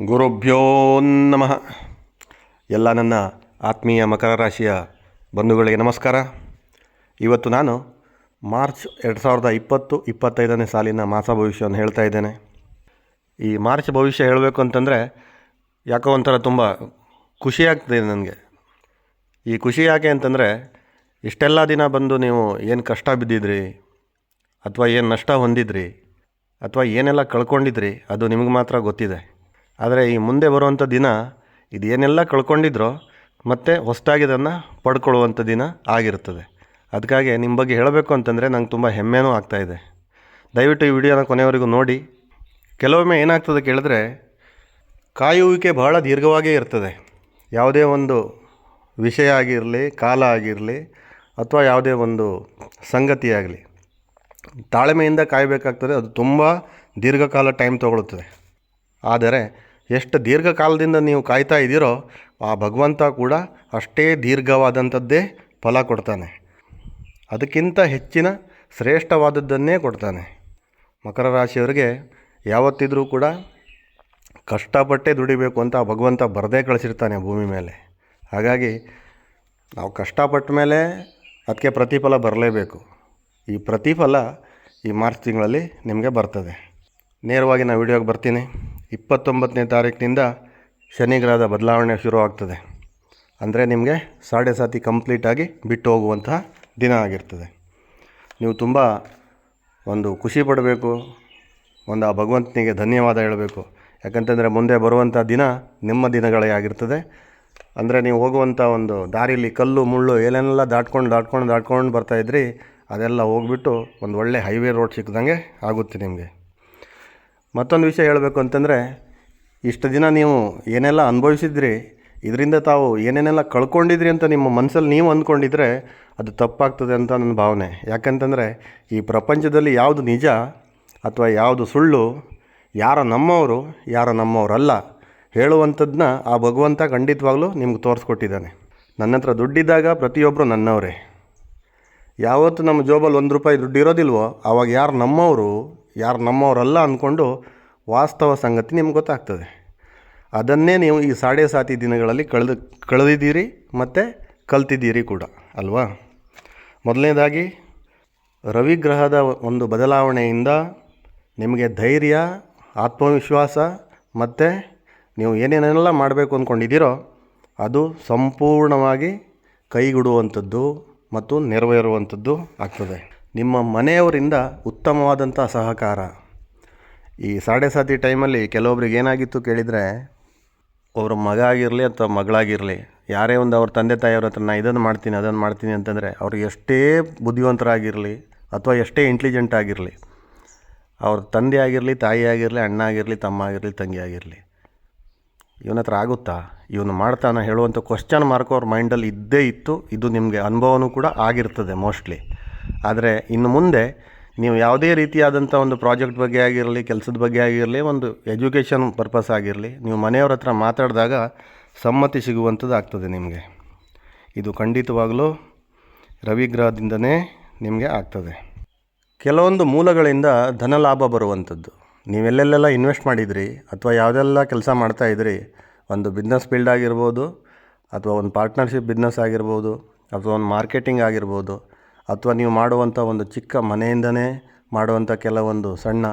ಗುರುಭ್ಯೋ ನಮಃ. ಎಲ್ಲ ನನ್ನ ಆತ್ಮೀಯ ಮಕರ ರಾಶಿಯ ಬಂಧುಗಳಿಗೆ ನಮಸ್ಕಾರ. ಇವತ್ತು ನಾನು ಮಾರ್ಚ್ ಎರಡು ಸಾವಿರದ ಇಪ್ಪತ್ತು ಇಪ್ಪತ್ತೈದನೇ ಸಾಲಿನ ಮಾಸ ಭವಿಷ್ಯವನ್ನು ಹೇಳ್ತಾ ಇದ್ದೇನೆ. ಈ ಮಾರ್ಚ್ ಭವಿಷ್ಯ ಹೇಳಬೇಕು ಅಂತಂದರೆ ಯಾಕೋ ಒಂಥರ ತುಂಬ ಖುಷಿಯಾಗ್ತಿದೆ ನನಗೆ. ಈ ಖುಷಿ ಯಾಕೆ ಅಂತಂದರೆ ಇಷ್ಟೆಲ್ಲ ದಿನ ಬಂದು ನೀವು ಏನು ಕಷ್ಟ ಬಿದ್ದಿದ್ರಿ, ಅಥವಾ ಏನು ನಷ್ಟ ಹೊಂದಿದ್ರಿ, ಅಥವಾ ಏನೆಲ್ಲ ಕಳ್ಕೊಂಡಿದ್ರಿ, ಅದು ನಿಮಗೆ ಮಾತ್ರ ಗೊತ್ತಿದೆ. ಆದರೆ ಈ ಮುಂದೆ ಬರುವಂಥ ದಿನ ಇದೇನೆಲ್ಲ ಕಳ್ಕೊಂಡಿದ್ರೋ ಮತ್ತೆ ಹೊಸದಾಗಿ ಇದನ್ನು ಪಡ್ಕೊಳ್ಳುವಂಥ ದಿನ ಆಗಿರುತ್ತದೆ. ಅದಕ್ಕಾಗಿ ನಿಮ್ಮ ಬಗ್ಗೆ ಹೇಳಬೇಕು ಅಂತಂದರೆ ನಂಗೆ ತುಂಬ ಹೆಮ್ಮೆನೂ ಆಗ್ತಾಯಿದೆ ದಯವಿಟ್ಟು ಈ ವಿಡಿಯೋನ ಕೊನೆಯವರೆಗೂ ನೋಡಿ. ಕೆಲವೊಮ್ಮೆ ಏನಾಗ್ತದೆ ಕೇಳಿದ್ರೆ ಕಾಯುವಿಕೆ ಬಹಳ ದೀರ್ಘವಾಗೇ ಇರ್ತದೆ. ಯಾವುದೇ ಒಂದು ವಿಷಯ ಆಗಿರಲಿ, ಕಾಲ ಆಗಿರಲಿ, ಅಥವಾ ಯಾವುದೇ ಒಂದು ಸಂಗತಿ ಆಗಲಿ, ತಾಳ್ಮೆಯಿಂದ ಕಾಯಬೇಕಾಗ್ತದೆ. ಅದು ತುಂಬ ದೀರ್ಘಕಾಲ ಟೈಮ್ ತಗೊಳ್ಳುತ್ತದೆ. ಆದರೆ ಎಷ್ಟು ದೀರ್ಘಕಾಲದಿಂದ ನೀವು ಕಾಯ್ತಾ ಇದ್ದೀರೋ ಆ ಭಗವಂತ ಕೂಡ ಅಷ್ಟೇ ದೀರ್ಘವಾದಂಥದ್ದೇ ಫಲ ಕೊಡ್ತಾನೆ. ಅದಕ್ಕಿಂತ ಹೆಚ್ಚಿನ ಶ್ರೇಷ್ಠವಾದದ್ದನ್ನೇ ಕೊಡ್ತಾನೆ. ಮಕರ ರಾಶಿಯವರಿಗೆ ಯಾವತ್ತಿದ್ರೂ ಕೂಡ ಕಷ್ಟಪಟ್ಟೆ ದುಡಿಬೇಕು ಅಂತ ಆ ಭಗವಂತ ಬರದೇ ಕಳಿಸಿರ್ತಾನೆ ಭೂಮಿ ಮೇಲೆ. ಹಾಗಾಗಿ ನಾವು ಕಷ್ಟಪಟ್ಟ ಮೇಲೆ ಅದಕ್ಕೆ ಪ್ರತಿಫಲ ಬರಲೇಬೇಕು. ಈ ಪ್ರತಿಫಲ ಈ ಮಾರ್ಚ್ ತಿಂಗಳಲ್ಲಿ ನಿಮಗೆ ಬರ್ತದೆ. ನೇರವಾಗಿ ನಾನು ವಿಡಿಯೋಗೆ ಬರ್ತೀನಿ. ಇಪ್ಪತ್ತೊಂಬತ್ತನೇ ತಾರೀಕಿನಿಂದ ಶನಿಗ್ರಹದ ಬದಲಾವಣೆ ಶುರುವಾಗ್ತದೆ ಅಂದರೆ ನಿಮಗೆ ಸಾಡೆ ಸಾತಿ ಕಂಪ್ಲೀಟಾಗಿ ಬಿಟ್ಟು ಹೋಗುವಂತಹ ದಿನ ಆಗಿರ್ತದೆ. ನೀವು ತುಂಬ ಒಂದು ಖುಷಿ ಪಡಬೇಕು, ಒಂದು ಆ ಭಗವಂತನಿಗೆ ಧನ್ಯವಾದ ಹೇಳಬೇಕು. ಯಾಕಂತಂದರೆ ಮುಂದೆ ಬರುವಂಥ ದಿನ ನಿಮ್ಮ ದಿನಗಳೇ ಆಗಿರ್ತದೆ. ಅಂದರೆ ನೀವು ಹೋಗುವಂಥ ಒಂದು ದಾರಿಲಿ ಕಲ್ಲು, ಮುಳ್ಳು ಏನೇನೆಲ್ಲ ದಾಟ್ಕೊಂಡು ದಾಟ್ಕೊಂಡು ದಾಟ್ಕೊಂಡು ಬರ್ತಾಯಿದ್ರಿ ಅದೆಲ್ಲ ಹೋಗ್ಬಿಟ್ಟು ಒಂದು ಒಳ್ಳೆ ಹೈವೇ ರೋಡ್ ಸಿಕ್ಕಿದಂಗೆ ಆಗುತ್ತೆ ನಿಮಗೆ. ಮತ್ತೊಂದು ವಿಷಯ ಹೇಳಬೇಕು ಅಂತಂದರೆ, ಇಷ್ಟು ದಿನ ನೀವು ಏನೆಲ್ಲ ಅನುಭವಿಸಿದ್ರಿ, ಇದರಿಂದ ತಾವು ಏನೇನೆಲ್ಲ ಕಳ್ಕೊಂಡಿದ್ರಿ ಅಂತ ನಿಮ್ಮ ಮನಸ್ಸಲ್ಲಿ ನೀವು ಅಂದ್ಕೊಂಡಿದ್ರೆ ಅದು ತಪ್ಪಾಗ್ತದೆ ಅಂತ ನನ್ನ ಭಾವನೆ. ಯಾಕಂತಂದರೆ, ಈ ಪ್ರಪಂಚದಲ್ಲಿ ಯಾವುದು ನಿಜ ಅಥವಾ ಯಾವುದು ಸುಳ್ಳು, ಯಾರ ನಮ್ಮವರು, ಯಾರ ನಮ್ಮವರಲ್ಲ ಹೇಳುವಂಥದ್ದನ್ನ ಆ ಭಗವಂತ ಖಂಡಿತವಾಗ್ಲೂ ನಿಮ್ಗೆ ತೋರಿಸ್ಕೊಟ್ಟಿದ್ದಾನೆ. ನನ್ನ ಹತ್ರ ದುಡ್ಡಿದ್ದಾಗ ಪ್ರತಿಯೊಬ್ಬರು ನನ್ನವರೇ. ಯಾವತ್ತು ನಮ್ಮ ಜೋಬಲ್ಲಿ ಒಂದು ರೂಪಾಯಿ ದುಡ್ಡು ಇರೋದಿಲ್ವೋ ಆವಾಗ ಯಾರು ನಮ್ಮವರು ಯಾರು ನಮ್ಮವರಲ್ಲ ಅಂದ್ಕೊಂಡು ವಾಸ್ತವ ಸಂಗತಿ ನಿಮ್ಗೆ ಗೊತ್ತಾಗ್ತದೆ. ಅದನ್ನೇ ನೀವು ಈ ಸಾಡೆ ಸಾತಿ ದಿನಗಳಲ್ಲಿ ಕಳೆದು, ಕಳೆದಿದ್ದೀರಿ ಮತ್ತು ಕಲ್ತಿದ್ದೀರಿ ಕೂಡ, ಅಲ್ವಾ? ಮೊದಲನೇದಾಗಿ, ರವಿಗ್ರಹದ ಒಂದು ಬದಲಾವಣೆಯಿಂದ ನಿಮಗೆ ಧೈರ್ಯ, ಆತ್ಮವಿಶ್ವಾಸ ಮತ್ತು ನೀವು ಏನೇನೆಲ್ಲ ಮಾಡಬೇಕು ಅಂದ್ಕೊಂಡಿದ್ದೀರೋ ಅದು ಸಂಪೂರ್ಣವಾಗಿ ಕೈಗೂಡುವಂಥದ್ದು ಮತ್ತು ನೆರವೇರುವಂಥದ್ದು ಆಗ್ತದೆ. ನಿಮ್ಮ ಮನೆಯವರಿಂದ ಉತ್ತಮವಾದಂಥ ಸಹಕಾರ. ಈ ಸಾಡೆ ಸಾತಿ ಟೈಮಲ್ಲಿ ಕೆಲವೊಬ್ರಿಗೆ ಏನಾಗಿತ್ತು ಕೇಳಿದರೆ, ಅವ್ರ ಮಗ ಆಗಿರಲಿ ಅಥವಾ ಮಗಳಾಗಿರಲಿ, ಯಾರೇ ಒಂದು ಅವ್ರ ತಂದೆ ತಾಯಿಯವ್ರ ಹತ್ರ ನಾನು ಇದನ್ನು ಮಾಡ್ತೀನಿ, ಅದನ್ನು ಮಾಡ್ತೀನಿ ಅಂತಂದರೆ, ಅವ್ರು ಎಷ್ಟೇ ಬುದ್ಧಿವಂತರಾಗಿರಲಿ ಅಥವಾ ಎಷ್ಟೇ ಇಂಟೆಲಿಜೆಂಟ್ ಆಗಿರಲಿ, ಅವ್ರ ತಂದೆ ಆಗಿರಲಿ, ತಾಯಿ ಆಗಿರಲಿ, ಅಣ್ಣ ಆಗಿರಲಿ, ತಮ್ಮ ಆಗಿರಲಿ, ತಂಗಿ ಆಗಿರಲಿ, ಇವನ ಹತ್ರ ಆಗುತ್ತಾ? ಇವನು ಮಾಡ್ತಾನೆ? ಹೇಳುವಂಥ ಕ್ವಶನ್ ಮಾರ್ಕ್ ಅವ್ರ ಮೈಂಡಲ್ಲಿ ಇದ್ದೇ ಇತ್ತು. ಇದು ನಿಮಗೆ ಅನುಭವನೂ ಕೂಡ ಆಗಿರ್ತದೆ ಮೋಸ್ಟ್ಲಿ ಆದರೆ ಇನ್ನು ಮುಂದೆ ನೀವು ಯಾವುದೇ ರೀತಿಯಾದಂಥ ಒಂದು ಪ್ರಾಜೆಕ್ಟ್ ಬಗ್ಗೆ ಆಗಿರಲಿ, ಕೆಲಸದ ಬಗ್ಗೆ ಆಗಿರಲಿ, ಒಂದು ಎಜುಕೇಷನ್ ಪರ್ಪಸ್ ಆಗಿರಲಿ, ನೀವು ಮನೆಯವ್ರ ಹತ್ರ ಮಾತಾಡಿದಾಗ ಸಮ್ಮತಿ ಸಿಗುವಂಥದ್ದು ಆಗ್ತದೆ ನಿಮಗೆ. ಇದು ಖಂಡಿತವಾಗಲೂ ರವಿಗ್ರಹದಿಂದನೇ ನಿಮಗೆ ಆಗ್ತದೆ. ಕೆಲವೊಂದು ಮೂಲಗಳಿಂದ ಧನ ಲಾಭ ಬರುವಂಥದ್ದು. ನೀವೆಲ್ಲೆಲ್ಲೆಲ್ಲ ಇನ್ವೆಸ್ಟ್ ಮಾಡಿದ್ರಿ, ಅಥವಾ ಯಾವುದೆಲ್ಲ ಕೆಲಸ ಮಾಡ್ತಾಯಿದ್ರಿ ಒಂದು ಬಿಸ್ನೆಸ್ ಫೀಲ್ಡ್ ಆಗಿರ್ಬೋದು, ಅಥವಾ ಒಂದು ಪಾರ್ಟ್ನರ್ಶಿಪ್ ಬಿಸ್ನೆಸ್ ಆಗಿರ್ಬೋದು, ಅಥವಾ ಒಂದು ಮಾರ್ಕೆಟಿಂಗ್ ಆಗಿರ್ಬೋದು ಅಥವಾ ನೀವು ಮಾಡುವಂಥ ಒಂದು ಚಿಕ್ಕ ಮನೆಯಿಂದನೇ ಮಾಡುವಂಥ ಕೆಲವೊಂದು ಸಣ್ಣ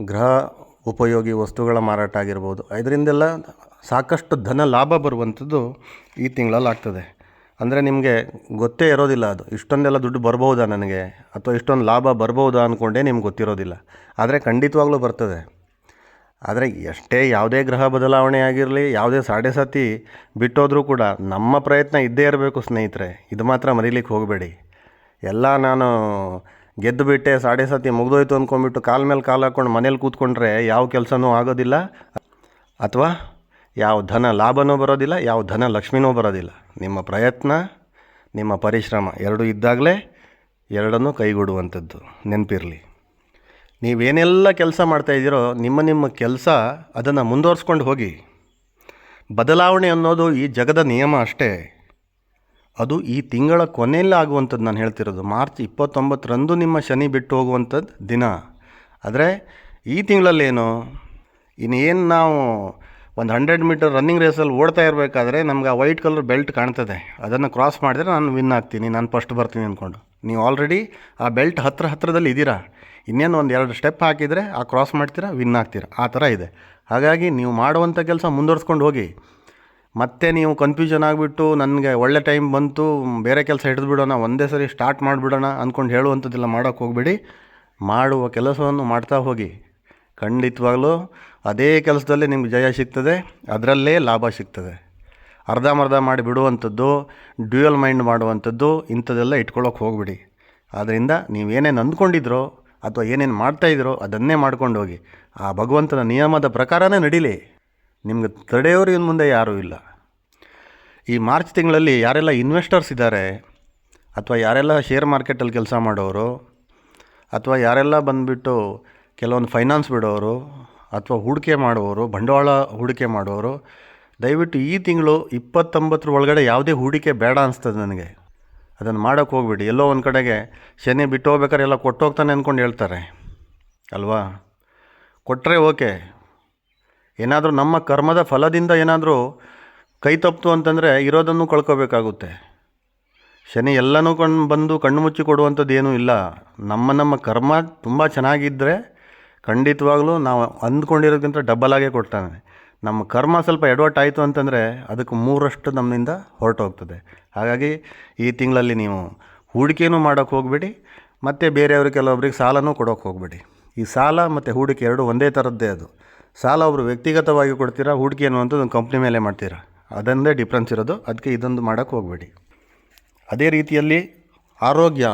ಗೃಹ ಉಪಯೋಗಿ ವಸ್ತುಗಳ ಮಾರಾಟ ಆಗಿರ್ಬೋದು. ಇದರಿಂದೆಲ್ಲ ಸಾಕಷ್ಟು ಧನ ಲಾಭ ಬರುವಂಥದ್ದು ಈ ತಿಂಗಳಲ್ಲಿ ಆಗ್ತದೆ. ಅಂದರೆ ನಿಮಗೆ ಗೊತ್ತೇ ಇರೋದಿಲ್ಲ ಅದು. ಇಷ್ಟೊಂದೆಲ್ಲ ದುಡ್ಡು ಬರ್ಬೋದಾ ನನಗೆ? ಅಥವಾ ಇಷ್ಟೊಂದು ಲಾಭ ಬರ್ಬೋದಾ ಅಂದ್ಕೊಂಡೇ ನಿಮ್ಗೆ ಗೊತ್ತಿರೋದಿಲ್ಲ. ಆದರೆ ಖಂಡಿತವಾಗ್ಲೂ ಬರ್ತದೆ. ಆದರೆ ಎಷ್ಟೇ ಯಾವುದೇ ಗ್ರಹ ಬದಲಾವಣೆ ಆಗಿರಲಿ, ಯಾವುದೇ ಸಾಡೆ ಸಾತಿ ಬಿಟ್ಟೋದ್ರೂ ಕೂಡ ನಮ್ಮ ಪ್ರಯತ್ನ ಇದ್ದೇ ಇರಬೇಕು ಸ್ನೇಹಿತರೆ. ಇದು ಮಾತ್ರ ಮರೀಲಿಕ್ಕೆ ಹೋಗಬೇಡಿ. ಎಲ್ಲ ನಾನು ಗೆದ್ದು ಬಿಟ್ಟೆ, ಸಾಡೆ ಸತಿ ಮುಗ್ದೋಯ್ತು ಅಂದ್ಕೊಂಡ್ಬಿಟ್ಟು ಕಾಲ ಮೇಲೆ ಕಾಲು ಹಾಕ್ಕೊಂಡು ಮನೇಲಿ ಕೂತ್ಕೊಂಡ್ರೆ ಯಾವ ಕೆಲಸನೂ ಆಗೋದಿಲ್ಲ. ಅಥವಾ ಯಾವ ಧನ ಲಾಭನೂ ಬರೋದಿಲ್ಲ, ಯಾವ ಧನ ಲಕ್ಷ್ಮಿನೂ ಬರೋದಿಲ್ಲ. ನಿಮ್ಮ ಪ್ರಯತ್ನ, ನಿಮ್ಮ ಪರಿಶ್ರಮ ಎರಡೂ ಇದ್ದಾಗಲೇ ಎರಡನ್ನೂ ಕೈಗೂಡುವಂಥದ್ದು. ನೆನಪಿರಲಿ. ನೀವೇನೆಲ್ಲ ಕೆಲಸ ಮಾಡ್ತಾಯಿದ್ದೀರೋ ನಿಮ್ಮ ನಿಮ್ಮ ಕೆಲಸ ಅದನ್ನು ಮುಂದುವರ್ಸ್ಕೊಂಡು ಹೋಗಿ. ಬದಲಾವಣೆ ಅನ್ನೋದು ಈ ಜಗದ ನಿಯಮ ಅಷ್ಟೇ. ಅದು ಈ ತಿಂಗಳ ಕೊನೆಯಲ್ಲಿ ಆಗುವಂಥದ್ದು ನಾನು ಹೇಳ್ತಿರೋದು. ಮಾರ್ಚ್ ಇಪ್ಪತ್ತೊಂಬತ್ತರಂದು ನಿಮ್ಮ ಶನಿ ಬಿಟ್ಟು ಹೋಗುವಂಥದ್ದು ದಿನ. ಆದರೆ ಈ ತಿಂಗಳಲ್ಲೇನು? ಇನ್ನೇನು ನಾವು ಒಂದು ಹಂಡ್ರೆಡ್ ಮೀಟರ್ ರನ್ನಿಂಗ್ ರೇಸಲ್ಲಿ ಓಡ್ತಾ ಇರಬೇಕಾದ್ರೆ ನಮ್ಗೆ ಆ ವೈಟ್ ಕಲರ್ ಬೆಲ್ಟ್ ಕಾಣ್ತದೆ. ಅದನ್ನು ಕ್ರಾಸ್ ಮಾಡಿದ್ರೆ ನಾನು ವಿನ್ ಆಗ್ತೀನಿ. ನಾನು ಫಸ್ಟ್ ಬರ್ತೀನಿ ಅಂದ್ಕೊಂಡು. ನೀವು ಆಲ್ರೆಡಿ ಆ ಬೆಲ್ಟ್ ಹತ್ರ ಹತ್ರದಲ್ಲಿ ಇದ್ದೀರಾ. ಇನ್ನೇನು ಒಂದು ಎರಡು ಸ್ಟೆಪ್ ಹಾಕಿದರೆ ಆ ಕ್ರಾಸ್ ಮಾಡ್ತೀರಾ ವಿನ್ ಆಗ್ತೀರಾ. ಆ ಥರ ಇದೆ. ಹಾಗಾಗಿ ನೀವು ಮಾಡುವಂಥ ಕೆಲಸ ಮುಂದುವರ್ಸ್ಕೊಂಡು ಹೋಗಿ. ಮತ್ತೆ ನೀವು ಕನ್ಫ್ಯೂಷನ್ ಆಗಿಬಿಟ್ಟು ನನಗೆ ಒಳ್ಳೆ ಟೈಮ್ ಬಂತು, ಬೇರೆ ಕೆಲಸ ಹಿಡಿದು ಬಿಡೋಣ, ಒಂದೇ ಸರಿ ಸ್ಟಾರ್ಟ್ ಮಾಡಿಬಿಡೋಣ ಅಂದ್ಕೊಂಡು ಹೇಳುವಂಥದ್ದೆಲ್ಲ ಮಾಡೋಕ್ಕೆ ಹೋಗಬೇಡಿ. ಮಾಡುವ ಕೆಲಸವನ್ನು ಮಾಡ್ತಾ ಹೋಗಿ. ಖಂಡಿತವಾಗಲೂ ಅದೇ ಕೆಲಸದಲ್ಲಿ ನಿಮ್ಗೆ ಜಯ ಸಿಗ್ತದೆ, ಅದರಲ್ಲೇ ಲಾಭ ಸಿಗ್ತದೆ. ಅರ್ಧಂಬರ್ಧ ಮಾಡಿ ಬಿಡುವಂಥದ್ದು ಡ್ಯೂಯಲ್ ಮೈಂಡ್ ಮಾಡುವಂಥದ್ದು, ಇಂಥದ್ದೆಲ್ಲ ಇಟ್ಕೊಳ್ಳೋಕೆ ಹೋಗ್ಬಿಡಿ. ಆದ್ದರಿಂದ ನೀವೇನೇನು ಅಂದ್ಕೊಂಡಿದ್ರೋ ಅಥವಾ ಏನೇನು ಮಾಡ್ತಾಯಿದ್ರೋ ಅದನ್ನೇ ಮಾಡ್ಕೊಂಡು ಹೋಗಿ. ಆ ಭಗವಂತನ ನಿಯಮದ ಪ್ರಕಾರನೇ ನಡೀಲಿ. ನಿಮ್ಗೆ ತಡೆಯೋರು ಇನ್ನು ಮುಂದೆ ಯಾರೂ ಇಲ್ಲ. ಈ ಮಾರ್ಚ್ ತಿಂಗಳಲ್ಲಿ ಯಾರೆಲ್ಲ ಇನ್ವೆಸ್ಟರ್ಸ್ ಇದ್ದಾರೆ ಅಥವಾ ಯಾರೆಲ್ಲ ಶೇರ್ ಮಾರ್ಕೆಟಲ್ಲಿ ಕೆಲಸ ಮಾಡೋರು, ಅಥವಾ ಯಾರೆಲ್ಲ ಬಂದುಬಿಟ್ಟು ಕೆಲವೊಂದು ಫೈನಾನ್ಸ್ ಬಿಡೋರು, ಅಥವಾ ಹೂಡಿಕೆ ಮಾಡುವವರು, ಬಂಡವಾಳ ಹೂಡಿಕೆ ಮಾಡೋರು ದಯವಿಟ್ಟು ಈ ತಿಂಗಳು ಇಪ್ಪತ್ತೊಂಬತ್ತರ ಒಳಗಡೆ ಯಾವುದೇ ಹೂಡಿಕೆ ಬೇಡ ಅನಿಸ್ತದೆ ನನಗೆ. ಅದನ್ನು ಮಾಡೋಕ್ಕೆ ಹೋಗ್ಬಿಡಿ. ಎಲ್ಲೋ ಒಂದು ಕಡೆಗೆ ಶನಿ ಬಿಟ್ಟು ಹೋಗ್ಬೇಕಾದ್ರೆ ಎಲ್ಲ ಕೊಟ್ಟೋಗ್ತಾನೆ ಅಂದ್ಕೊಂಡು ಹೇಳ್ತಾರೆ. ಅಲ್ವಾ? ಕೊಟ್ಟರೆ ಓಕೆ. ಏನಾದರೂ ನಮ್ಮ ಕರ್ಮದ ಫಲದಿಂದ ಏನಾದರೂ ಕೈ ತಪ್ಪಿತು ಅಂತಂದರೆ ಇರೋದನ್ನು ಕಳ್ಕೊಬೇಕಾಗುತ್ತೆ. ಶನಿ ಎಲ್ಲನೂ ಕಣ್ಣು ಬಂದು ಕಣ್ಣು ಮುಚ್ಚಿ ಕೊಡುವಂಥದ್ದೇನೂ ಇಲ್ಲ. ನಮ್ಮ ನಮ್ಮ ಕರ್ಮ ತುಂಬ ಚೆನ್ನಾಗಿದ್ದರೆ ಖಂಡಿತವಾಗ್ಲೂ ನಾವು ಅಂದ್ಕೊಂಡಿರೋದಕ್ಕಿಂತ ಡಬಲ್ ಆಗೇ ಕೊಡ್ತಾನೆ. ನಮ್ಮ ಕರ್ಮ ಸ್ವಲ್ಪ ಎಡವಟ್ ಆಯಿತು ಅಂತಂದರೆ ಅದಕ್ಕೆ ಮೂರಷ್ಟು ನಮ್ಮಿಂದ ಹೊರಟೋಗ್ತದೆ. ಹಾಗಾಗಿ ಈ ತಿಂಗಳಲ್ಲಿ ನೀವು ಹೂಡಿಕೆನೂ ಮಾಡೋಕ್ಕೆ ಹೋಗಬೇಡಿ, ಮತ್ತು ಬೇರೆಯವ್ರಿಗೆ ಕೆಲವೊಬ್ರಿಗೆ ಸಾಲನೂ ಕೊಡೋಕ್ಕೆ ಹೋಗಬೇಡಿ. ಈ ಸಾಲ ಮತ್ತು ಹೂಡಿಕೆ ಎರಡು ಒಂದೇ ಥರದ್ದೇ ಅದು. ಸಾಲ ಒಬ್ಬರು ವ್ಯಕ್ತಿಗತವಾಗಿ ಕೊಡ್ತೀರಾ, ಹೂಡಿಕೆ ಅನ್ನುವಂಥದ್ದು ಒಂದು ಕಂಪ್ನಿ ಮೇಲೆ ಮಾಡ್ತೀರಾ? ಅದೊಂದೇ ಡಿಫ್ರೆನ್ಸ್ ಇರೋದು. ಅದಕ್ಕೆ ಇದೊಂದು ಮಾಡೋಕ್ಕೆ ಹೋಗಬೇಡಿ. ಅದೇ ರೀತಿಯಲ್ಲಿ ಆರೋಗ್ಯ.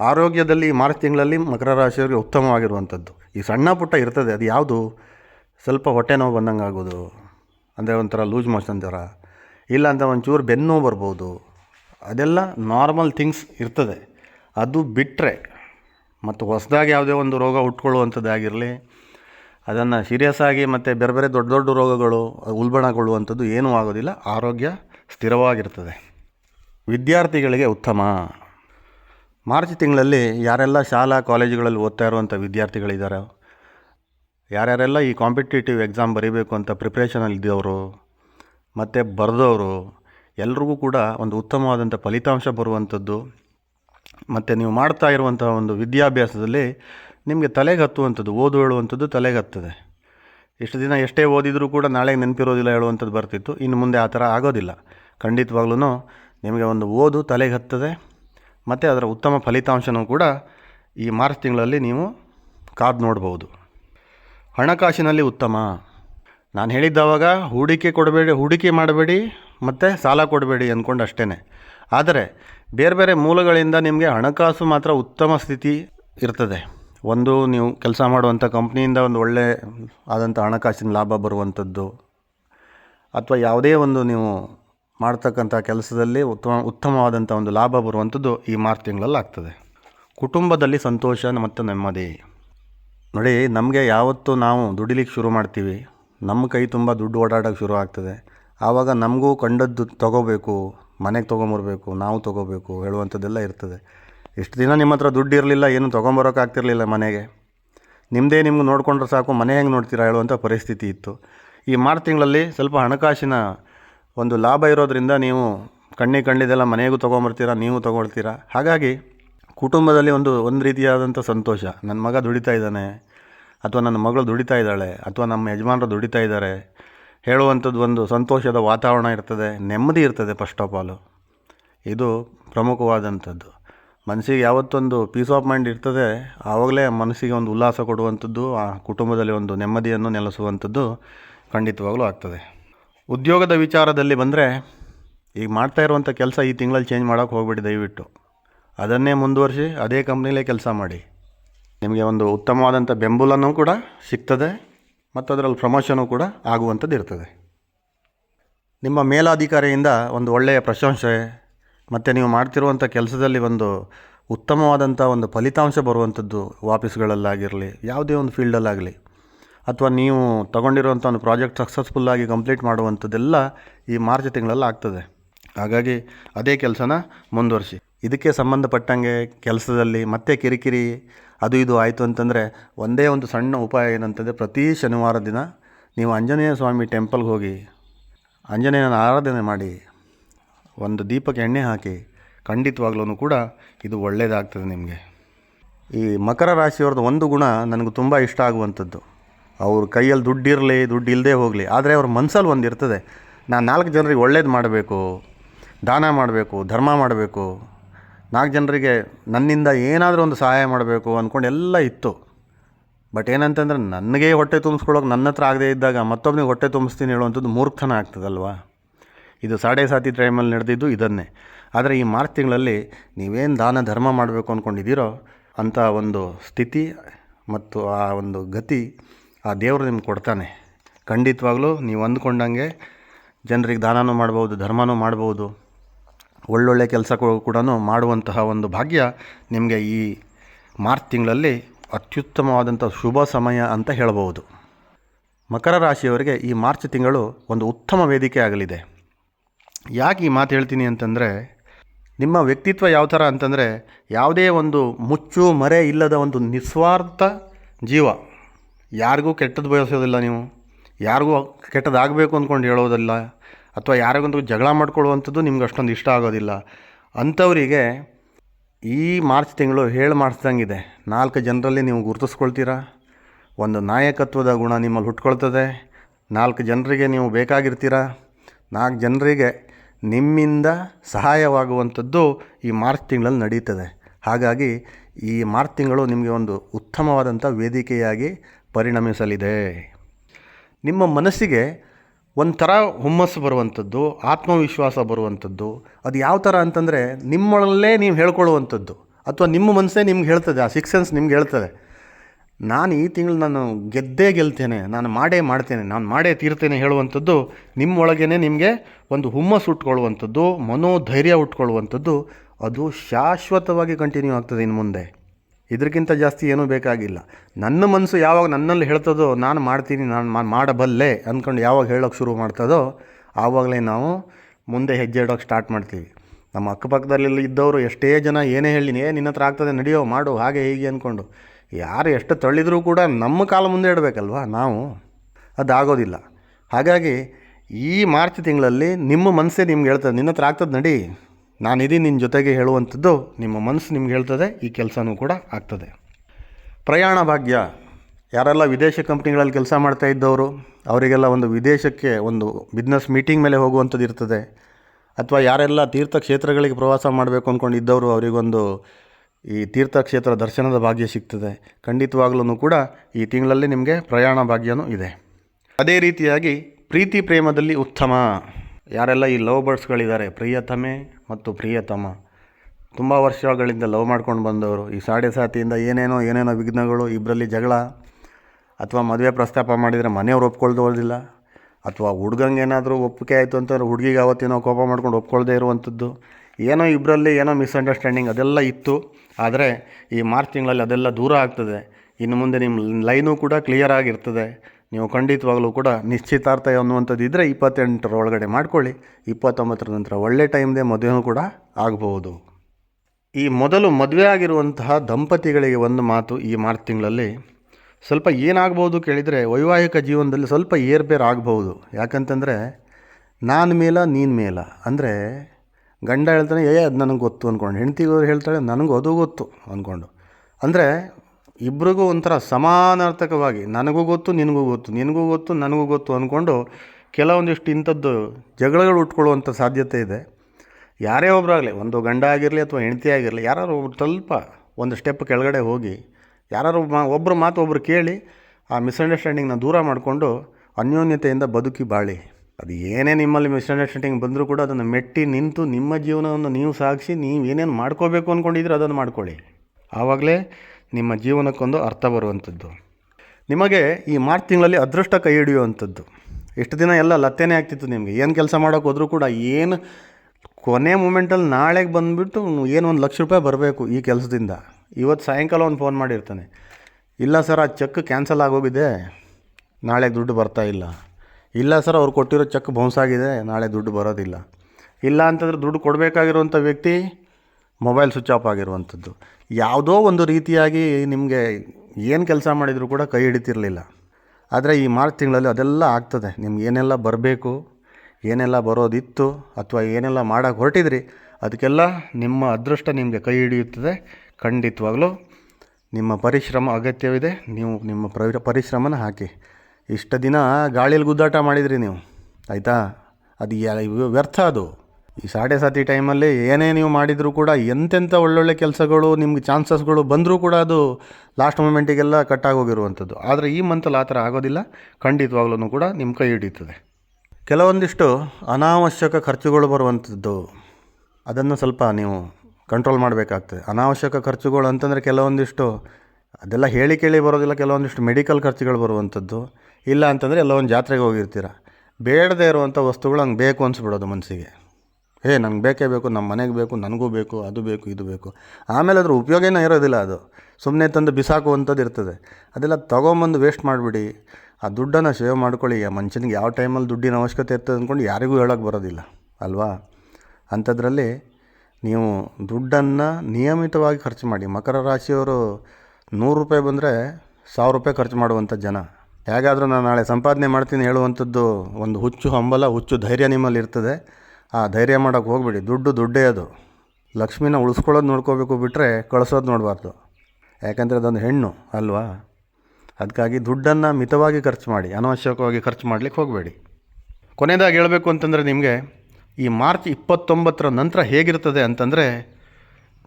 ಆರೋಗ್ಯದಲ್ಲಿ ಮಾರ್ಚ್ ತಿಂಗಳಲ್ಲಿ ಮಕರ ರಾಶಿಯವರಿಗೆ ಉತ್ತಮವಾಗಿರುವಂಥದ್ದು. ಈ ಸಣ್ಣ ಪುಟ್ಟ ಇರ್ತದೆ. ಅದು ಯಾವುದು? ಸ್ವಲ್ಪ ಹೊಟ್ಟೆ ನೋವು ಬಂದಂಗೆ ಆಗೋದು ಅಂದರೆ ಒಂಥರ ಲೂಸ್ ಮೋಷನ್ ಥರ. ಇಲ್ಲ ಅಂತ ಒಂಚೂರು ಬೆನ್ನು ಬರ್ಬೋದು. ಅದೆಲ್ಲ ನಾರ್ಮಲ್ ಥಿಂಗ್ಸ್ ಇರ್ತದೆ. ಅದು ಬಿಟ್ಟರೆ ಮತ್ತು ಹೊಸದಾಗಿ ಯಾವುದೇ ಒಂದು ರೋಗ ಹುಟ್ಕೊಳ್ಳುವಂಥದ್ದಾಗಿರಲಿ ಅದನ್ನು ಸೀರಿಯಸ್ ಆಗಿ ಮತ್ತು ಬೇರೆ ಬೇರೆ ದೊಡ್ಡ ದೊಡ್ಡ ರೋಗಗಳು, ಉಲ್ಬಣಗೊಳ್ಳುವಂಥದ್ದು ಏನೂ ಆಗೋದಿಲ್ಲ. ಆರೋಗ್ಯ ಸ್ಥಿರವಾಗಿರ್ತದೆ. ವಿದ್ಯಾರ್ಥಿಗಳಿಗೆ ಉತ್ತಮ. ಮಾರ್ಚ್ ತಿಂಗಳಲ್ಲಿ ಯಾರೆಲ್ಲ ಶಾಲಾ, ಕಾಲೇಜುಗಳಲ್ಲಿ ಓದ್ತಾ ಇರುವಂಥ ವಿದ್ಯಾರ್ಥಿಗಳಿದ್ದಾರೆ ಯಾರ್ಯಾರೆಲ್ಲ ಈ ಕಾಂಪಿಟೇಟಿವ್ ಎಕ್ಸಾಮ್ ಬರೀಬೇಕು ಅಂತ ಪ್ರಿಪ್ರೇಷನಲ್ಲಿ ಇದ್ದವರು, ಮತ್ತು ಬರೆದವರು, ಎಲ್ರಿಗೂ ಕೂಡ ಒಂದು ಉತ್ತಮವಾದಂಥ ಫಲಿತಾಂಶ ಬರುವಂಥದ್ದು. ಮತ್ತು ನೀವು ಮಾಡ್ತಾ ಇರುವಂಥ ಒಂದು ವಿದ್ಯಾಭ್ಯಾಸದಲ್ಲಿ ನಿಮಗೆ ತಲೆಗೆ ಹತ್ತುವಂಥದ್ದು, ಓದು ಹೇಳುವಂಥದ್ದು ತಲೆಗೆ ಹತ್ತದೆ. ಎಷ್ಟು ದಿನ ಎಷ್ಟೇ ಓದಿದರೂ ಕೂಡ ನಾಳೆಗೆ ನೆನಪಿರೋದಿಲ್ಲ ಹೇಳುವಂಥದ್ದು ಬರ್ತಿತ್ತು. ಇನ್ನು ಮುಂದೆ ಆ ಥರ ಆಗೋದಿಲ್ಲ. ಖಂಡಿತವಾಗ್ಲೂ ನಿಮಗೆ ಒಂದು ಓದು ತಲೆಗೆ ಹತ್ತದೆ, ಮತ್ತು ಅದರ ಉತ್ತಮ ಫಲಿತಾಂಶನೂ ಕೂಡ ಈ ಮಾರ್ಚ್ ತಿಂಗಳಲ್ಲಿ ನೀವು ಕಾದು ನೋಡ್ಬೋದು. ಹಣಕಾಸಿನಲ್ಲಿ ಉತ್ತಮ. ನಾನು ಹೇಳಿದ್ದಾವಾಗ ಹೂಡಿಕೆ ಕೊಡಬೇಡಿ, ಹೂಡಿಕೆ ಮಾಡಬೇಡಿ, ಮತ್ತು ಸಾಲ ಕೊಡಬೇಡಿ ಅಂದ್ಕೊಂಡು ಅಷ್ಟೇ ಆದರೆ ಬೇರೆ ಬೇರೆ ಮೂಲಗಳಿಂದ ನಿಮಗೆ ಹಣಕಾಸು ಮಾತ್ರ ಉತ್ತಮ ಸ್ಥಿತಿ ಇರ್ತದೆ. ಒಂದು ನೀವು ಕೆಲಸ ಮಾಡುವಂಥ ಕಂಪ್ನಿಯಿಂದ ಒಂದು ಒಳ್ಳೆ ಆದಂಥ ಹಣಕಾಸಿನ ಲಾಭ ಬರುವಂಥದ್ದು, ಅಥವಾ ಯಾವುದೇ ಒಂದು ನೀವು ಮಾಡ್ತಕ್ಕಂಥ ಕೆಲಸದಲ್ಲಿ ಉತ್ತಮ, ಉತ್ತಮವಾದಂಥ ಒಂದು ಲಾಭ ಬರುವಂಥದ್ದು ಈ ಮಾರ್ಚ್ ತಿಂಗಳಲ್ಲಿ ಆಗ್ತದೆ. ಕುಟುಂಬದಲ್ಲಿ ಸಂತೋಷ ಮತ್ತು ನೆಮ್ಮದಿ. ನೋಡಿ, ನಮಗೆ ಯಾವತ್ತು ನಾವು ದುಡಿಲಿಕ್ಕೆ ಶುರು ಮಾಡ್ತೀವಿ. ನಮ್ಮ ಕೈ ತುಂಬ ದುಡ್ಡು ಓಡಾಡೋಕ್ಕೆ ಶುರು ಆಗ್ತದೆ. ಆವಾಗ ನಮಗೂ ಕಂಡದ್ದು ತೊಗೋಬೇಕು, ಮನೆಗೆ ತೊಗೊಂಬರ್ಬೇಕು, ನಾವು ತೊಗೋಬೇಕು ಹೇಳುವಂಥದ್ದೆಲ್ಲ ಇರ್ತದೆ. ಇಷ್ಟು ದಿನ ನಿಮ್ಮ ಹತ್ರ ದುಡ್ಡು ಇರಲಿಲ್ಲ, ಏನು ತೊಗೊಂಬರೋಕ್ಕಾಗ್ತಿರ್ಲಿಲ್ಲ ಮನೆಗೆ. ನಿಮ್ಮದೇ ನಿಮ್ಗೆ ನೋಡಿಕೊಂಡ್ರೆ ಸಾಕು, ಮನೆ ಹೆಂಗೆ ನೋಡ್ತೀರಾ ಹೇಳುವಂಥ ಪರಿಸ್ಥಿತಿ ಇತ್ತು. ಈ ಮಾರ್ಚ್ ತಿಂಗಳಲ್ಲಿ ಸ್ವಲ್ಪ ಹಣಕಾಸಿನ ಒಂದು ಲಾಭ ಇರೋದರಿಂದ ನೀವು ಕಣ್ಣಿಗೆ ಕಣ್ಣಿದೆಲ್ಲ ಮನೆಗೂ ತೊಗೊಂಬರ್ತೀರಾ, ನೀವು ತೊಗೊಳ್ತೀರಾ. ಹಾಗಾಗಿ ಕುಟುಂಬದಲ್ಲಿ ಒಂದು ಒಂದು ರೀತಿಯಾದಂಥ ಸಂತೋಷ. ನನ್ನ ಮಗ ದುಡಿತಾ ಇದ್ದಾನೆ, ಅಥವಾ ನನ್ನ ಮಗಳು ದುಡಿತಾ ಇದ್ದಾಳೆ, ಅಥವಾ ನಮ್ಮ ಯಜಮಾನರು ದುಡಿತಾ ಇದ್ದಾರೆ, ಹೇಳುವಂಥದ್ದು ಒಂದು ಸಂತೋಷದ ವಾತಾವರಣ ಇರ್ತದೆ, ನೆಮ್ಮದಿ ಇರ್ತದೆ ಫಸ್ಟ್ ಆಫ್ ಆಲು ಇದು ಪ್ರಮುಖವಾದಂಥದ್ದು. ಮನಸ್ಸಿಗೆ ಯಾವತ್ತೊಂದು ಪೀಸ್ ಆಫ್ ಮೈಂಡ್ ಇರ್ತದೆ, ಆವಾಗಲೇ ಮನಸ್ಸಿಗೆ ಒಂದು ಉಲ್ಲಾಸ ಕೊಡುವಂಥದ್ದು, ಆ ಕುಟುಂಬದಲ್ಲಿ ಒಂದು ನೆಮ್ಮದಿಯನ್ನು ನೆಲೆಸುವಂಥದ್ದು ಖಂಡಿತವಾಗಲೂ ಆಗ್ತದೆ. ಉದ್ಯೋಗದ ವಿಚಾರದಲ್ಲಿ ಬಂದರೆ, ಈಗ ಮಾಡ್ತಾ ಇರುವಂಥ ಕೆಲಸ ಈ ತಿಂಗಳಲ್ಲಿ ಚೇಂಜ್ ಮಾಡೋಕ್ಕೆ ಹೋಗ್ಬಿಡಿ ದಯವಿಟ್ಟು. ಅದನ್ನೇ ಮುಂದುವರಿಸಿ, ಅದೇ ಕಂಪ್ನಿಲೇ ಕೆಲಸ ಮಾಡಿ. ನಿಮಗೆ ಒಂದು ಉತ್ತಮವಾದಂಥ ಬೆಂಬಲನೂ ಕೂಡ ಸಿಗ್ತದೆ, ಮತ್ತು ಅದರಲ್ಲಿ ಪ್ರಮೋಷನು ಕೂಡ ಆಗುವಂಥದ್ದು ಇರ್ತದೆ ನಿಮ್ಮ ಮೇಲಾಧಿಕಾರಿಯಿಂದ ಒಂದು ಒಳ್ಳೆಯ ಪ್ರಶಂಸೆ ಮತ್ತು ನೀವು ಮಾಡ್ತಿರುವಂಥ ಕೆಲಸದಲ್ಲಿ ಒಂದು ಉತ್ತಮವಾದಂಥ ಒಂದು ಫಲಿತಾಂಶ ಬರುವಂಥದ್ದು ಆಫೀಸ್ಗಳಲ್ಲಾಗಿರಲಿ ಯಾವುದೇ ಒಂದು ಫೀಲ್ಡಲ್ಲಾಗಲಿ, ಅಥವಾ ನೀವು ತಗೊಂಡಿರುವಂಥ ಒಂದು ಪ್ರಾಜೆಕ್ಟ್ ಸಕ್ಸಸ್ಫುಲ್ಲಾಗಿ ಕಂಪ್ಲೀಟ್ ಮಾಡುವಂಥದ್ದೆಲ್ಲ ಈ ಮಾರ್ಚ್ ತಿಂಗಳಲ್ಲಿ ಆಗ್ತದೆ. ಹಾಗಾಗಿ ಅದೇ ಕೆಲಸನ ಮುಂದುವರಿಸಿ. ಇದಕ್ಕೆ ಸಂಬಂಧಪಟ್ಟಂಗೆ ಕೆಲಸದಲ್ಲಿ ಮತ್ತೆ ಕಿರಿಕಿರಿ, ಅದು ಇದು ಆಯಿತು ಅಂತಂದರೆ ಒಂದೇ ಒಂದು ಸಣ್ಣ ಉಪಾಯ ಏನಂತಂದರೆ ಪ್ರತಿ ಶನಿವಾರ ದಿನ ನೀವು ಆಂಜನೇಯ ಸ್ವಾಮಿ ಟೆಂಪಲ್ಗೆ ಹೋಗಿ ಆಂಜನೇಯನ ಆರಾಧನೆ ಮಾಡಿ ಒಂದು ದೀಪಕ್ಕೆ ಎಣ್ಣೆ ಹಾಕಿ ಖಂಡಿತವಾಗ್ಲೂ ಕೂಡ ಇದು ಒಳ್ಳೆಯದಾಗ್ತದೆ ನಿಮಗೆ. ಈ ಮಕರ ರಾಶಿಯವ್ರದ್ದು ಒಂದು ಗುಣ ನನಗೆ ತುಂಬ ಇಷ್ಟ ಆಗುವಂಥದ್ದು. ಅವ್ರ ಕೈಯಲ್ಲಿ ದುಡ್ಡಿರಲಿ ದುಡ್ಡು ಇಲ್ಲದೆ ಹೋಗಲಿ, ಆದರೆ ಅವ್ರ ಮನಸ್ಸಲ್ಲಿ ಒಂದು ಇರ್ತದೆ. ನಾನು ನಾಲ್ಕು ಜನರಿಗೆ ಒಳ್ಳೇದು ಮಾಡಬೇಕು, ದಾನ ಮಾಡಬೇಕು, ಧರ್ಮ ಮಾಡಬೇಕು. ನಾಲ್ಕು ಜನರಿಗೆ ನನ್ನಿಂದ ಏನಾದರೂ ಒಂದು ಸಹಾಯ ಮಾಡಬೇಕು ಅಂದ್ಕೊಂಡು ಎಲ್ಲ ಇತ್ತು. ಬಟ್ ಏನಂತಂದ್ರೆ ನನಗೆ ಹೊಟ್ಟೆ ತುಂಬಿಸ್ಕೊಳ್ಳೋಕೆ ನನ್ನ ಹತ್ರ ಆಗದೇ ಇದ್ದಾಗ ಮತ್ತೊಬ್ಬನಿಗೆ ಹೊಟ್ಟೆ ತುಂಬಿಸ್ತೀನಿ ಹೇಳುವಂಥದ್ದು ಮೂರ್ಖತನ ಆಗ್ತದಲ್ವಾ? ಇದು ಸಾಡೆ ಸಾತಿ ಟೈಮಲ್ಲಿ ನಡೆದಿದ್ದು ಇದನ್ನೇ. ಆದರೆ ಈ ಮಾರ್ಚ್ ತಿಂಗಳಲ್ಲಿ ನೀವೇನು ದಾನ, ಧರ್ಮ ಮಾಡಬೇಕು ಅಂದ್ಕೊಂಡಿದ್ದೀರೋ ಅಂಥ ಒಂದು ಸ್ಥಿತಿ ಮತ್ತು ಆ ಒಂದು ಗತಿ ಆ ದೇವರು ನಿಮ್ಗೆ ಕೊಡ್ತಾನೆ. ಖಂಡಿತವಾಗ್ಲೂ ನೀವು ಅಂದ್ಕೊಂಡಂಗೆ ಜನರಿಗೆ ದಾನನೂ ಮಾಡ್ಬೋದು, ಧರ್ಮನೂ ಮಾಡ್ಬೋದು, ಒಳ್ಳೊಳ್ಳೆ ಕೆಲಸ ಕೂಡ ಮಾಡುವಂತಹ ಒಂದು ಭಾಗ್ಯ ನಿಮಗೆ ಈ ಮಾರ್ಚ್ ತಿಂಗಳಲ್ಲಿ ಅತ್ಯುತ್ತಮವಾದಂಥ ಶುಭ ಸಮಯ ಅಂತ ಹೇಳಬಹುದು. ಮಕರ ರಾಶಿಯವರಿಗೆ ಈ ಮಾರ್ಚ್ ತಿಂಗಳು ಒಂದು ಉತ್ತಮ ವೇದಿಕೆ ಆಗಲಿದೆ. ಯಾಕೆ ಈ ಮಾತು ಹೇಳ್ತೀನಿ ಅಂತಂದರೆ, ನಿಮ್ಮ ವ್ಯಕ್ತಿತ್ವ ಯಾವ ಥರ ಅಂತಂದರೆ, ಯಾವುದೇ ಒಂದು ಮುಚ್ಚು ಮರೆ ಇಲ್ಲದ ಒಂದು ನಿಸ್ವಾರ್ಥ ಜೀವ, ಯಾರಿಗೂ ಕೆಟ್ಟದ್ದು ಬಯಸೋದಿಲ್ಲ ನೀವು, ಯಾರಿಗೂ ಕೆಟ್ಟದಾಗಬೇಕು ಅಂದ್ಕೊಂಡು ಹೇಳೋದಿಲ್ಲ, ಅಥವಾ ಯಾರಿಗೊಂದು ಜಗಳ ಮಾಡ್ಕೊಳ್ಳುವಂಥದ್ದು ನಿಮ್ಗೆ ಅಷ್ಟೊಂದು ಇಷ್ಟ ಆಗೋದಿಲ್ಲ. ಅಂಥವರಿಗೆ ಈ ಮಾರ್ಚ್ ತಿಂಗಳು ಹೇಳಿ ಮಾಡಿಸ್ದಂಗಿದೆ. ನಾಲ್ಕು ಜನರಲ್ಲಿ ನೀವು ಗುರುತಿಸ್ಕೊಳ್ತೀರಾ? ಒಂದು ನಾಯಕತ್ವದ ಗುಣ ನಿಮ್ಮಲ್ಲಿ ಹುಟ್ಕೊಳ್ತದೆ. ನಾಲ್ಕು ಜನರಿಗೆ ನೀವು ಬೇಕಾಗಿರ್ತೀರ? ನಾಲ್ಕು ಜನರಿಗೆ ನಿಮ್ಮಿಂದ ಸಹಾಯವಾಗುವಂಥದ್ದು ಈ ಮಾರ್ಚ್ ತಿಂಗಳಲ್ಲಿ ನಡೀತದೆ. ಹಾಗಾಗಿ ಈ ಮಾರ್ಚ್ ತಿಂಗಳು ನಿಮಗೆ ಒಂದು ಉತ್ತಮವಾದಂಥ ವೇದಿಕೆಯಾಗಿ ಪರಿಣಮಿಸಲಿದೆ. ನಿಮ್ಮ ಮನಸ್ಸಿಗೆ ಒಂಥರ ಹುಮ್ಮಸ್ಸು ಬರುವಂಥದ್ದು, ಆತ್ಮವಿಶ್ವಾಸ ಬರುವಂಥದ್ದು. ಅದು ಯಾವ ಥರ ಅಂತಂದರೆ ನಿಮ್ಮೊಳಲ್ಲೇ ನೀವು ಹೇಳ್ಕೊಳ್ಳುವಂಥದ್ದು. ಅಥವಾ ನಿಮ್ಮ ಮನಸ್ಸೇ ನಿಮ್ಗೆ ಹೇಳ್ತದೆ, ಆ ಸಿಕ್ಸ್ ಸೆನ್ಸ್ ನಿಮ್ಗೆ ಹೇಳ್ತದೆ. ನಾನು ಈ ತಿಂಗಳು ನಾನು ಗೆದ್ದೇ ಗೆಲ್ತೇನೆ, ನಾನು ಮಾಡೇ ಮಾಡ್ತೇನೆ, ನಾನು ಮಾಡೇ ತೀರ್ತೇನೆ ಹೇಳುವಂಥದ್ದು ನಿಮ್ಮೊಳಗೇ ನಿಮಗೆ ಒಂದು ಹುಮ್ಮಸ್ಸು ಉಟ್ಕೊಳ್ಳುವಂಥದ್ದು, ಮನೋಧೈರ್ಯ ಉಟ್ಕೊಳ್ಳುವಂಥದ್ದು, ಅದು ಶಾಶ್ವತವಾಗಿ ಕಂಟಿನ್ಯೂ ಆಗ್ತದೆ ಇನ್ನು ಮುಂದೆ. ಇದಕ್ಕಿಂತ ಜಾಸ್ತಿ ಏನೂ ಬೇಕಾಗಿಲ್ಲ. ನನ್ನ ಮನಸ್ಸು ಯಾವಾಗ ನನ್ನಲ್ಲಿ ಹೇಳ್ತದೋ, ನಾನು ಮಾಡ್ತೀನಿ, ನಾನು ಮಾಡಬಲ್ಲೆ ಅಂದ್ಕೊಂಡು ಯಾವಾಗ ಹೇಳೋಕ್ಕೆ ಶುರು ಮಾಡ್ತದೋ, ಆವಾಗಲೇ ನಾವು ಮುಂದೆ ಹೆಜ್ಜೆ ಇಡೋಕ್ಕೆ ಸ್ಟಾರ್ಟ್ ಮಾಡ್ತೀವಿ. ನಮ್ಮ ಅಕ್ಕಪಕ್ಕದಲ್ಲಿ ಇದ್ದವರು ಎಷ್ಟೇ ಜನ ಏನೇ ಹೇಳಿ, ಏ ನಿನ್ನ ಹತ್ರ ಆಗ್ತದೆ, ನಡೆಯೋ, ಮಾಡು, ಹಾಗೆ ಹೀಗೆ ಅಂದ್ಕೊಂಡು ಯಾರು ಎಷ್ಟು ತಳ್ಳಿದರೂ ಕೂಡ ನಮ್ಮ ಕಾಲ ಮುಂದೆ ಇಡಬೇಕಲ್ವಾ ನಾವು? ಅದಾಗೋದಿಲ್ಲ. ಹಾಗಾಗಿ ಈ ಮಾರ್ಚ್ ತಿಂಗಳಲ್ಲಿ ನಿಮ್ಮ ಮನಸ್ಸೇ ನಿಮ್ಗೆ ಹೇಳ್ತದೆ, ನಿನ್ನ ಹತ್ರ ಆಗ್ತದೆ ನಡಿ. ನಾನಿದ್ದೀನಿ ನಿನ್ನ ಜೊತೆಗೆ ಹೇಳುವಂಥದ್ದು ನಿಮ್ಮ ಮನಸ್ಸು ನಿಮ್ಗೆ ಹೇಳ್ತದೆ, ಈ ಕೆಲಸನೂ ಕೂಡ ಆಗ್ತದೆ. ಪ್ರಯಾಣ ಭಾಗ್ಯ. ಯಾರೆಲ್ಲ ವಿದೇಶ ಕಂಪ್ನಿಗಳಲ್ಲಿ ಕೆಲಸ ಮಾಡ್ತಾ ಇದ್ದವರು, ಅವರಿಗೆಲ್ಲ ಒಂದು ವಿದೇಶಕ್ಕೆ ಒಂದು ಬಿಸ್ನೆಸ್ ಮೀಟಿಂಗ್ ಮೇಲೆ ಹೋಗುವಂಥದ್ದು ಇರ್ತದೆ. ಅಥವಾ ಯಾರೆಲ್ಲ ತೀರ್ಥಕ್ಷೇತ್ರಗಳಿಗೆ ಪ್ರವಾಸ ಮಾಡಬೇಕು ಅಂದ್ಕೊಂಡಿದ್ದವರು, ಅವರಿಗೊಂದು ಈ ತೀರ್ಥಕ್ಷೇತ್ರ ದರ್ಶನದ ಭಾಗ್ಯ ಸಿಗ್ತದೆ. ಖಂಡಿತವಾಗ್ಲೂ ಕೂಡ ಈ ತಿಂಗಳಲ್ಲಿ ನಿಮಗೆ ಪ್ರಯಾಣ ಭಾಗ್ಯನೂ ಇದೆ. ಅದೇ ರೀತಿಯಾಗಿ ಪ್ರೀತಿ ಪ್ರೇಮದಲ್ಲಿ ಉತ್ತಮ. ಯಾರೆಲ್ಲ ಈ ಲವ್ ಬರ್ಡ್ಸ್ಗಳಿದ್ದಾರೆ ಪ್ರಿಯತಮೆ ಮತ್ತು ಪ್ರಿಯತಮ. ತುಂಬ ವರ್ಷಗಳಿಂದ ಲವ್ ಮಾಡ್ಕೊಂಡು ಬಂದವರು. ಈ ಸಾಡೆ ಸಾತಿಯಿಂದ ಏನೇನೋ ಏನೇನೋ ವಿಘ್ನಗಳು ಇಬ್ಬರಲ್ಲಿ ಜಗಳ, ಅಥವಾ ಮದುವೆ ಪ್ರಸ್ತಾಪ ಮಾಡಿದರೆ ಮನೆಯವ್ರು ಒಪ್ಕೊಳ್ದೋದಿಲ್ಲ ಅಥವಾ ಹುಡ್ಗಂಗೆ ಏನಾದರೂ ಒಪ್ಪಿಗೆ ಆಯಿತು ಅಂತಂದ್ರೆ ಹುಡುಗಿಗೆ ಅವತ್ತೇನೋ ಕೋಪ ಮಾಡ್ಕೊಂಡು ಒಪ್ಕೊಳ್ದೇ ಇರುವಂಥದ್ದು. ಏನೋ ಇಬ್ಬರಲ್ಲಿ ಏನೋ ಮಿಸ್ಅಂಡರ್ಸ್ಟ್ಯಾಂಡಿಂಗ್ ಅದೆಲ್ಲ ಇತ್ತು. ಆದರೆ ಈ ಮಾರ್ಚ್ ತಿಂಗಳಲ್ಲಿ ಅದೆಲ್ಲ ದೂರ ಆಗ್ತದೆ. ಇನ್ನು ಮುಂದೆ ನಿಮ್ಮ ಲೈನು ಕೂಡ ಕ್ಲಿಯರ್ ಆಗಿರ್ತದೆ. ನೀವು ಖಂಡಿತವಾಗಲೂ ಕೂಡ ನಿಶ್ಚಿತಾರ್ಥ ಅನ್ನುವಂಥದ್ದು ಇದ್ದರೆ ಇಪ್ಪತ್ತೆಂಟರ ಒಳಗಡೆ ಮಾಡ್ಕೊಳ್ಳಿ. ಇಪ್ಪತ್ತೊಂಬತ್ತರ ನಂತರ ಒಳ್ಳೆ ಟೈಮ್ದೇ ಮದುವೆನೂ ಕೂಡ ಆಗಬಹುದು. ಈ ಮೊದಲು ಮದುವೆ ಆಗಿರುವಂತಹ ದಂಪತಿಗಳಿಗೆ ಒಂದು ಮಾತು ಈ ಮಾರ್ಚ್ ತಿಂಗಳಲ್ಲಿ. ಸ್ವಲ್ಪ ಏನಾಗ್ಬೋದು ಕೇಳಿದರೆ ವೈವಾಹಿಕ ಜೀವನದಲ್ಲಿ ಸ್ವಲ್ಪ ಏರ್ಬೇರ್ ಆಗ್ಬೋದು ಯಾಕಂತಂದರೆ ನಾನು ಮೇಲ, ನೀನು ಮೇಲ. ಅಂದರೆ ಗಂಡ ಹೇಳ್ತಾನೆ ಏ ಅದು ನನಗೆ ಗೊತ್ತು ಅಂದ್ಕೊಂಡು ಹೆಂಡ್ತಿಗೂ ಹೇಳ್ತಾಳೆ ನನಗೂ ಅದು ಗೊತ್ತು ಅಂದ್ಕೊಂಡು ಅಂದರೆ ಇಬ್ರಿಗೂ ಒಂಥರ ಸಮಾನಾರ್ಥಕವಾಗಿ, ನನಗೂ ಗೊತ್ತು, ನಿನಗೂ ಗೊತ್ತು ನಿನಗೂ ಗೊತ್ತು, ನನಗೂ ಗೊತ್ತು ಅಂದ್ಕೊಂಡು ಕೆಲವೊಂದಿಷ್ಟು ಇಂಥದ್ದು ಜಗಳಗಳು ಉಟ್ಕೊಳ್ಳುವಂಥ ಸಾಧ್ಯತೆ ಇದೆ. ಯಾರೇ ಒಬ್ಬರಾಗಲಿ ಒಂದು ಗಂಡ ಆಗಿರಲಿ ಅಥವಾ ಹೆಂಡತಿ ಆಗಿರಲಿ ಯಾರು ಒಬ್ರು ಸ್ವಲ್ಪ ಒಂದು ಸ್ಟೆಪ್ ಕೆಳಗಡೆ ಹೋಗಿ ಯಾರು ಮಾ ಒಬ್ಬರು ಮಾತು ಒಬ್ಬರು ಕೇಳಿ, ಆ ಮಿಸ್ಅಂಡರ್ಸ್ಟ್ಯಾಂಡಿಂಗ್ನ ದೂರ ಮಾಡಿಕೊಂಡು ಅನ್ಯೋನ್ಯತೆಯಿಂದ ಬದುಕಿ ಬಾಳಿ. ಅದು ಏನೇ ನಿಮ್ಮಲ್ಲಿ ಮಿಸ್ಅಂಡರ್ಸ್ಟ್ಯಾಂಡಿಂಗ್ ಬಂದರೂ ಕೂಡ ಅದನ್ನು ಮೆಟ್ಟಿ ನಿಂತು ನಿಮ್ಮ ಜೀವನವನ್ನು ನೀವು ಸಾಗಿಸಿ ನೀವು ಏನೇನು ಮಾಡ್ಕೋಬೇಕು ಅಂದ್ಕೊಂಡಿದ್ರೆ ಅದನ್ನು ಮಾಡ್ಕೊಳ್ಳಿ. ಆವಾಗಲೇ ನಿಮ್ಮ ಜೀವನಕ್ಕೊಂದು ಅರ್ಥ ಬರುವಂಥದ್ದು. ನಿಮಗೆ ಈ ಮಾರ್ಚ್ ತಿಂಗಳಲ್ಲಿ ಅದೃಷ್ಟ ಕೈ ಹಿಡಿಯುವಂಥದ್ದು. ಎಷ್ಟು ದಿನ ಎಲ್ಲ ಲತ್ತೆನೇ ಆಗ್ತಿತ್ತು ನಿಮಗೆ. ಏನು ಕೆಲಸ ಮಾಡೋಕೆ ಹೋದರೂ ಕೂಡ ಏನು ಕೊನೆ ಮೂಮೆಂಟಲ್ಲಿ ನಾಳೆಗೆ ಬಂದುಬಿಟ್ಟು ಏನು ಒಂದು ಲಕ್ಷ ರೂಪಾಯಿ ಬರಬೇಕು ಈ ಕೆಲಸದಿಂದ. ಇವತ್ತು ಸಾಯಂಕಾಲ ಒಂದು ಫೋನ್ ಮಾಡಿರ್ತಾನೆ. ಇಲ್ಲ ಸರ್, ಆ ಚೆಕ್ ಕ್ಯಾನ್ಸಲ್ ಆಗೋಗಿದೆ. ನಾಳೆ ದುಡ್ಡು ಬರ್ತಾ ಇಲ್ಲ. ಇಲ್ಲ ಸರ್, ಅವ್ರು ಕೊಟ್ಟಿರೋ ಚೆಕ್ ಬೌನ್ಸ್ ಆಗಿದೆ, ನಾಳೆ ದುಡ್ಡು ಬರೋದಿಲ್ಲ. ಇಲ್ಲ ಅಂತಂದ್ರೆ ದುಡ್ಡು ಕೊಡಬೇಕಾಗಿರುವಂಥ ವ್ಯಕ್ತಿ ಮೊಬೈಲ್ ಸ್ವಿಚ್ ಆಫ್ ಆಗಿರುವಂಥದ್ದು. ಯಾವುದೋ ಒಂದು ರೀತಿಯಾಗಿ ನಿಮಗೆ ಏನು ಕೆಲಸ ಮಾಡಿದರೂ ಕೂಡ ಕೈ ಹಿಡಿತಿರಲಿಲ್ಲ. ಆದರೆ ಈ ಮಾರ್ಚ್ ತಿಂಗಳಲ್ಲಿ ಅದೆಲ್ಲ ಆಗ್ತದೆ. ನಿಮ್ಗೆ ಏನೆಲ್ಲ ಬರಬೇಕು, ಏನೆಲ್ಲ ಬರೋದಿತ್ತು, ಅಥವಾ ಏನೆಲ್ಲ ಮಾಡೋಕ್ಕೆ ಹೊರಟಿದ್ರಿ, ಅದಕ್ಕೆಲ್ಲ ನಿಮ್ಮ ಅದೃಷ್ಟ ನಿಮಗೆ ಕೈ ಹಿಡಿಯುತ್ತದೆ. ಖಂಡಿತವಾಗಲೂ ನಿಮ್ಮ ಪರಿಶ್ರಮ ಅಗತ್ಯವಿದೆ. ನೀವು ನಿಮ್ಮ ಪರಿಶ್ರಮನ ಹಾಕಿ. ಇಷ್ಟು ದಿನ ಗಾಳಿಯಲ್ಲಿ ಗುದ್ದಾಟ ಮಾಡಿದ್ರಿ ನೀವು. ಆಯಿತಾ? ಅದು ವ್ಯರ್ಥ ಅದು. ಈ ಸಾಡೆ ಸಾತಿ ಟೈಮಲ್ಲಿ ಏನೇ ನೀವು ಮಾಡಿದರೂ ಕೂಡ ಎಂತೆಂಥ ಒಳ್ಳೊಳ್ಳೆ ಕೆಲಸಗಳು, ನಿಮ್ಗೆ ಚಾನ್ಸಸ್ಗಳು ಬಂದರೂ ಕೂಡ ಅದು ಲಾಸ್ಟ್ ಮೂಮೆಂಟಿಗೆಲ್ಲ ಕಟ್ಟಾಗೋಗಿರುವಂಥದ್ದು ಆದರೆ ಈ ಮಂತಲ್ಲಿ ಆ ಥರ ಆಗೋದಿಲ್ಲ. ಖಂಡಿತವಾಗ್ಲೂ ಕೂಡ ನಿಮ್ಮ ಕೈ ಹಿಡಿಯುತ್ತದೆ. ಕೆಲವೊಂದಿಷ್ಟು ಅನಾವಶ್ಯಕ ಖರ್ಚುಗಳು ಬರುವಂಥದ್ದು. ಅದನ್ನು ಸ್ವಲ್ಪ ನೀವು ಕಂಟ್ರೋಲ್ ಮಾಡಬೇಕಾಗ್ತದೆ. ಅನಾವಶ್ಯಕ ಖರ್ಚುಗಳು ಅಂತಂದರೆ ಕೆಲವೊಂದಿಷ್ಟು ಅದೆಲ್ಲ ಹೇಳಿ ಕೇಳಿ ಬರೋದಿಲ್ಲ. ಕೆಲವೊಂದಿಷ್ಟು ಮೆಡಿಕಲ್ ಖರ್ಚುಗಳು ಬರುವಂಥದ್ದು. ಇಲ್ಲ ಅಂತಂದರೆ ಎಲ್ಲ ಒಂದು ಜಾತ್ರೆಗೆ ಹೋಗಿರ್ತೀರ. ಬೇಡದೇ ಇರುವಂಥ ವಸ್ತುಗಳು ಹಂಗೆ ಬೇಕು ಅನಿಸ್ಬಿಡೋದು ಮನಸ್ಸಿಗೆ ಹೇ, ನಂಗೆ ಬೇಕೇ ಬೇಕು ನಮ್ಮ ಮನೆಗೆ ಬೇಕು, ನನಗೂ ಬೇಕು, ಅದು ಬೇಕು, ಇದು ಬೇಕು. ಆಮೇಲೆ ಅದ್ರ ಉಪಯೋಗನೇ ಇರೋದಿಲ್ಲ ಅದು. ಸುಮ್ಮನೆ ತಂದು ಬಿಸಾಕುವಂಥದ್ದು ಇರ್ತದೆ. ಅದೆಲ್ಲ ತೊಗೊಂಬಂದು ವೇಸ್ಟ್ ಮಾಡಿಬಿಡಿ. ಆ ದುಡ್ಡನ್ನು ಸೇವ್ ಮಾಡ್ಕೊಳ್ಳಿ. ಆ ಮನುಷ್ಯನಿಗೆ ಯಾವ ಟೈಮಲ್ಲಿ ದುಡ್ಡಿನ ಅವಶ್ಯಕತೆ ಇರ್ತದೆ ಅಂದ್ಕೊಂಡು ಯಾರಿಗೂ ಹೇಳೋಕ್ಕೆ ಬರೋದಿಲ್ಲ. ಅಲ್ವಾ? ಅಂಥದ್ರಲ್ಲಿ ನೀವು ದುಡ್ಡನ್ನು ನಿಯಮಿತವಾಗಿ ಖರ್ಚು ಮಾಡಿ. ಮಕರ ರಾಶಿಯವರು ನೂರು ರೂಪಾಯಿ ಬಂದರೆ ಸಾವಿರ ರೂಪಾಯಿ ಖರ್ಚು ಮಾಡುವಂಥ ಜನ. ಹೇಗಾದರೂ ನಾನು ನಾಳೆ ಸಂಪಾದನೆ ಮಾಡ್ತೀನಿ ಹೇಳುವಂಥದ್ದು ಒಂದು ಹುಚ್ಚು ಹಂಬಲ, ಹುಚ್ಚು ಧೈರ್ಯ ನಿಮ್ಮಲ್ಲಿ ಇರ್ತದೆ. ಆ ಧೈರ್ಯ ಮಾಡೋಕ್ಕೆ ಹೋಗಬೇಡಿ. ದುಡ್ಡು ದುಡ್ಡೇ ಅದು. ಲಕ್ಷ್ಮಿನ ಉಳಿಸ್ಕೊಳ್ಳೋದು ನೋಡ್ಕೋಬೇಕು ಬಿಟ್ಟರೆ ಕಳಿಸೋದು ನೋಡಬಾರ್ದು. ಯಾಕಂದರೆ ಅದೊಂದು ಹೆಣ್ಣು, ಅಲ್ವಾ? ಅದಕ್ಕಾಗಿ ದುಡ್ಡನ್ನು ಮಿತವಾಗಿ ಖರ್ಚು ಮಾಡಿ, ಅನವಶ್ಯಕವಾಗಿ ಖರ್ಚು ಮಾಡಲಿಕ್ಕೆ ಹೋಗಬೇಡಿ. ಕೊನೆಯದಾಗಿ ಹೇಳಬೇಕು ಅಂತಂದರೆ ನಿಮಗೆ ಈ ಮಾರ್ಚ್ ಇಪ್ಪತ್ತೊಂಬತ್ತರ ನಂತರ ಹೇಗಿರ್ತದೆ ಅಂತಂದರೆ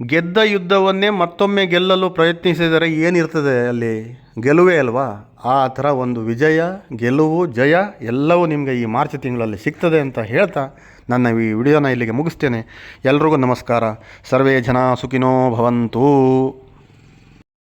ಗೆದ್ದ ಯುದ್ಧವನ್ನೇ ಮತ್ತೊಮ್ಮೆ ಗೆಲ್ಲಲು ಪ್ರಯತ್ನಿಸಿದರೆ ಏನಿರ್ತದೆ ಅಲ್ಲಿ? ಗೆಲುವೇ ಅಲ್ವಾ? ಆ ಥರ ಒಂದು ವಿಜಯ, ಗೆಲುವು, ಜಯ ಎಲ್ಲವೂ ನಿಮಗೆ ಈ ಮಾರ್ಚ್ ತಿಂಗಳಲ್ಲಿ ಸಿಗ್ತದೆ ಅಂತ ಹೇಳ್ತಾ ನನ್ನ ಈ ವಿಡಿಯೋನ ಇಲ್ಲಿಗೆ ಮುಗಿಸ್ತೇನೆ. ಎಲ್ರಿಗೂ ನಮಸ್ಕಾರ. ಸರ್ವೇ ಜನ ಸುಖಿನೋ ಭವಂತು.